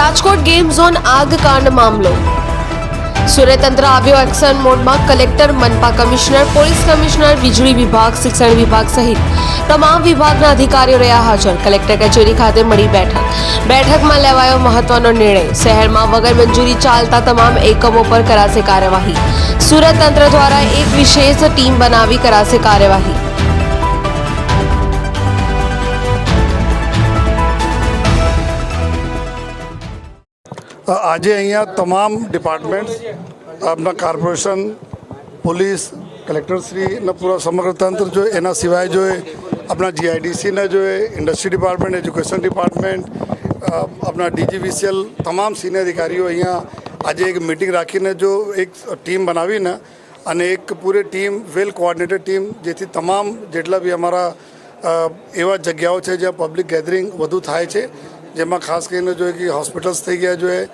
Surat game zone આગ કાંડ મામલો. સુરત તંત્ર આવ્યો એક્શન મોડમાં કલેક્ટર મનપા કમિશનર, પોલીસ કમિશનર, વીજળી વિભાગ, શિક્ષણ વિભાગ સહિત તમામ વિભાગના અધિકારીઓ રહ્યા હાજર. કલેક્ટર કચેરી ખાતે મળી બેઠક. બેઠકમાં લેવાયો મહત્વનો નિર્ણય. શહેરમાં વગર મંજૂરી ચાલતા તમામ એકમો પર કરાશે કાર્યવાહી. સુરત તંત્ર દ્વારા એક વિશેષ ટીમ બનાવી કરાશે કાર્યવાહી. આજે અહીંયા તમામ ડિપાર્ટમેન્ટ્સ આપના કોર્પોરેશન પોલીસ કલેક્ટરશ્રીના પૂરા સમગ્ર તંત્ર જોઈએ એના સિવાય જોઈએ આપણા જીઆઈડીસીના જોઈએ ઇન્ડસ્ટ્રી ડિપાર્ટમેન્ટ એજ્યુકેશન ડિપાર્ટમેન્ટ આપણા ડીજીવીસીએલ તમામ સિનિયર અધિકારીઓ અહીંયા આજે એક મિટિંગ રાખીને જો એક ટીમ બનાવીને અને એક પૂરી ટીમ વેલ કોઓર્ડિનેટેડ ટીમ જેથી તમામ જેટલા બી અમારા એવા જગ્યાઓ છે જ્યાં પબ્લિક ગેધરિંગ વધુ થાય છે જેમાં ખાસ કરીને જોઈએ કે હોસ્પિટલ્સ થઈ ગયા જોઈએ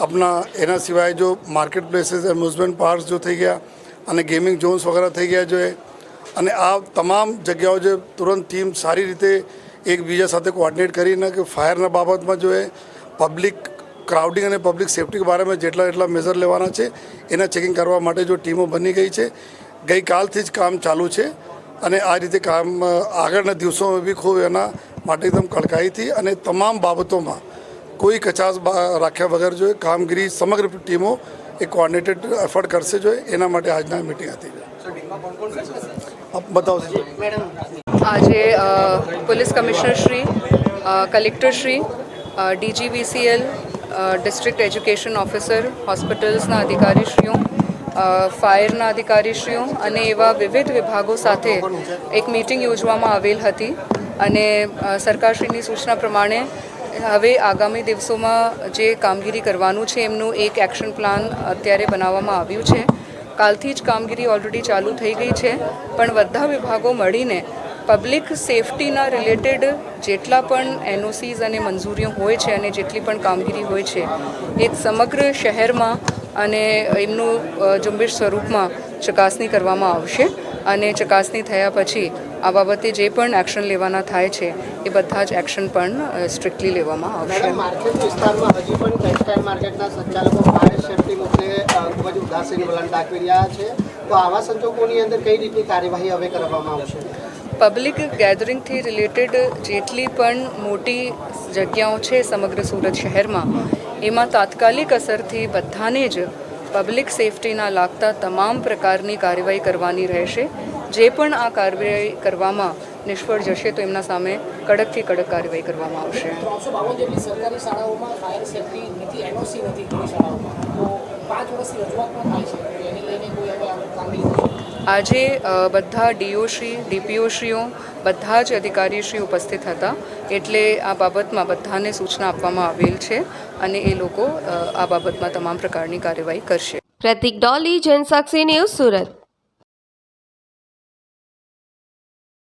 આપણા એના સિવાય જો માર્કેટ પ્લેસીસ એમ્યુઝમેન્ટ પાર્ક્સ જો થઈ ગયા અને ગેમિંગ ઝોન્સ વગેરે થઈ ગયા જોઈએ અને આ તમામ જગ્યાઓ જે તુરંત ટીમ સારી રીતે એકબીજા સાથે કોઓર્ડિનેટ કરીને કે ફાયરના બાબતમાં જોઈએ પબ્લિક ક્રાઉડિંગ અને પબ્લિક સેફ્ટી બારામાં જેટલા એટલા મેઝર લેવાના છે, એના ચેકિંગ કરવા માટે જો ટીમો બની ગઈ છે. ગઈકાલથી જ કામ ચાલુ છે. અને આ રીતે કામ આગળના દિવસોમાં બી ખૂબ એના માટે એકદમ કડકાઈથી અને તમામ બાબતોમાં કોઈ કચાશ રાખ્યા વગર જોઈએ કામગીરી સમગ્ર ટીમો એ કોર્ડિનેટેડ એફર્ટ કરશે જોઈએ એના માટે આજના મિટિંગ હતી. બતાવશો આજે police commissioner Shri collector Shri DGVCL district education officer હોસ્પિટલ્સના અધિકારીશ્રીઓ ફાયરના અધિકારીશ્રીઓ અને એવા વિવિધ વિભાગો સાથે એક મીટિંગ યોજવામાં આવેલ હતી અને સરકારશ્રીની સૂચના પ્રમાણે હવે આગામી દિવસોમાં જે કામગીરી કરવાનું છે એમનું એક એક્શન પ્લાન અત્યારે બનાવવામાં આવ્યું છે. કાલથી જ કામગીરી ઓલરેડી ચાલુ થઈ ગઈ છે, પણ બધા વિભાગો મળીને પબ્લિક સેફટીના રિલેટેડ જેટલા પણ એનઓસીઝ અને મંજૂરીઓ હોય છે અને જેટલી પણ કામગીરી હોય છે, એ સમગ્ર શહેરમાં અને એમનું ઝુંબેશ સ્વરૂપમાં ચકાસણી કરવામાં આવશે અને ચકાસણી થયા પછી આ બાબતે જે પણ એક્શન લેવાના થાય છે એ બધા જ એક્શન પણ સ્ટ્રિક્ટલી લેવામાં આવશે. માર્કેટ વિસ્તારમાં હજી પણ ટેક્સટાઇલ માર્કેટના સંચાલકો ફાયર સેફટી મુદ્દે ખૂબ જ ઉદાસીન વલણ દાખવી રહ્યા છે. તો આવા સંજોગોની અંદર કઈ રીતની કાર્યવાહી હવે કરવામાં આવશે? પબ્લિક ગેધરિંગથી રિલેટેડ જેટલી પણ મોટી જગ્યાઓ છે સમગ્ર સુરત શહેરમાં એમાં તાત્કાલિક અસરથી બધાને જ પબ્લિક સેફટીના લાગતા તમામ પ્રકારની કાર્યવાહી કરવાની રહેશે. જે પણ આ કાર્યવાહી કરવામાં નિષ્ફળ જશે તો એમના સામે કડકથી કડક કાર્યવાહી કરવામાં આવશે. સરકારી શાળાઓમાં ફાયર સેફટી નથી એનઓસી નથી શાળાઓમાં. તો પાંચ વર્ષની રજૂઆત પણ થાય છે તો એને લઈને કોઈ હવે આ કામગીરી થશે? આજે બધા ડીઓશ્રી ડીપીઓશ્રીઓ બધા જ અધિકારીશ્રી ઉપસ્થિત હતા. એટલે આ બાબતમાં બધાને સૂચના આપવામાં આવેલ છે અને એ લોકો આ બાબતમાં તમામ પ્રકારની કાર્યવાહી કરશે. પ્રતિક ડોલી, જનસાક્ષી ન્યૂઝ સુરત.